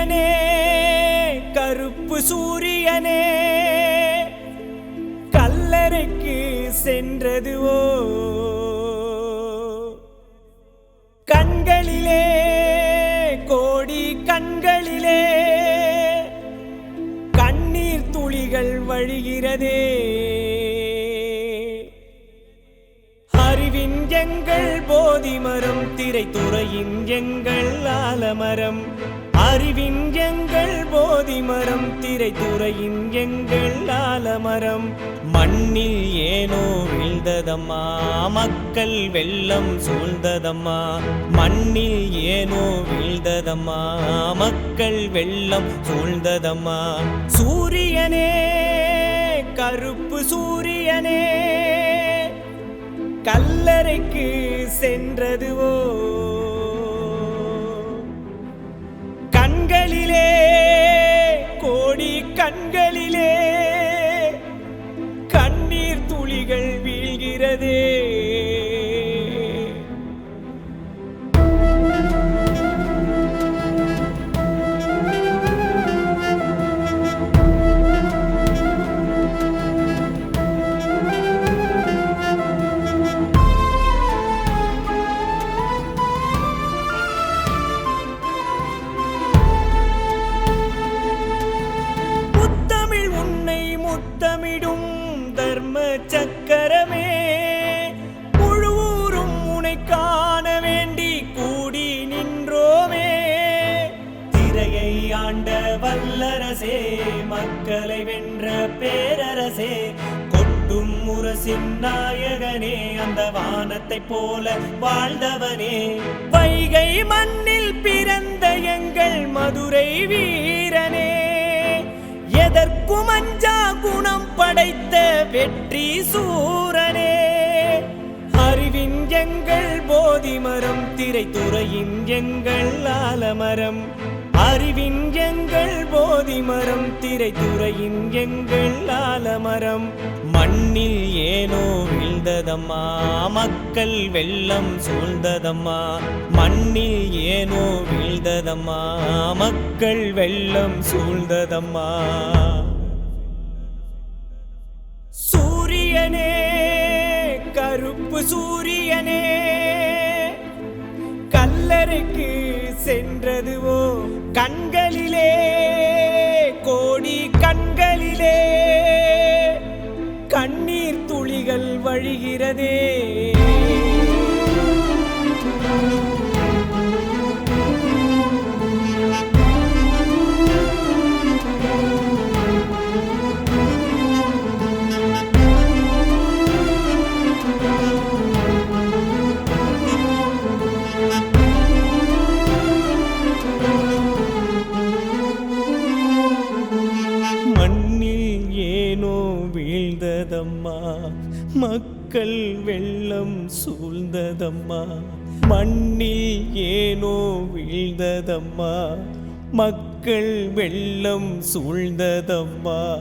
சூரியனே கருப்பு சூரியனே கல்லறைக்கு சென்றதுவோ கண்களிலே கோடி கண்களிலே கண்ணீர் துளிகள் வழிகிறதே. அறிவின் எங்கள் போதி மரம் திரைத்துறையின் எங்கள் ஆலமரம். அறிவின் எங்கள் போதி மரம் திரைத்துறையின் எங்கள் ஆலமரம். மண்ணில் ஏனோ வீழ்ந்ததம்மா மக்கள் வெள்ளம் சூழ்ந்ததம்மா. மண்ணில் ஏனோ வீழ்ந்ததம்மா மக்கள் வெள்ளம் சூழ்ந்ததம்மா. சூரியனே கருப்பு சூரியனே கல்லறைக்கு சென்றதுவோ? சக்கரமே. முழுவூரும் உனை காண வேண்டி கூடி நின்றோமே. திரையை ஆண்ட வல்லரசே மக்களை வென்ற பேரரசே கொட்டும் முரசின் நாயகனே அந்த வானத்தைப் போல வாழ்ந்தவனே. வைகை மண்ணில் பிறந்த எங்கள் மதுரை வீ எதற்கும் அஞ்சா குணம் படைத்த வெற்றி சூரனே அறிவின் எங்கள் போதி மரம் திரைத்துறையின் எங்கள் ஆலமரம். அறிவின் மரம் திரை துறையின் எங்கள் ஆலமரம். மண்ணில் ஏனோ விழுந்ததம்மா மக்கள் வெள்ளம் சூழ்ந்ததம்மா. மண்ணில் ஏனோ விழுந்ததம்மா மக்கள் வெள்ளம் சூழ்ந்ததம்மா. சூரியனே கருப்பு சூரியனே கல்லறைக்கு சென்றதுவோ கண்களிலே. சூழ்ந்ததம்மா மக்கள் வெள்ளம் சூழ்ந்ததம்மா. மண்ணில் ஏனோ வீழ்ந்ததம்மா. மக்கள் வெள்ளம் சூழ்ந்ததம்மா.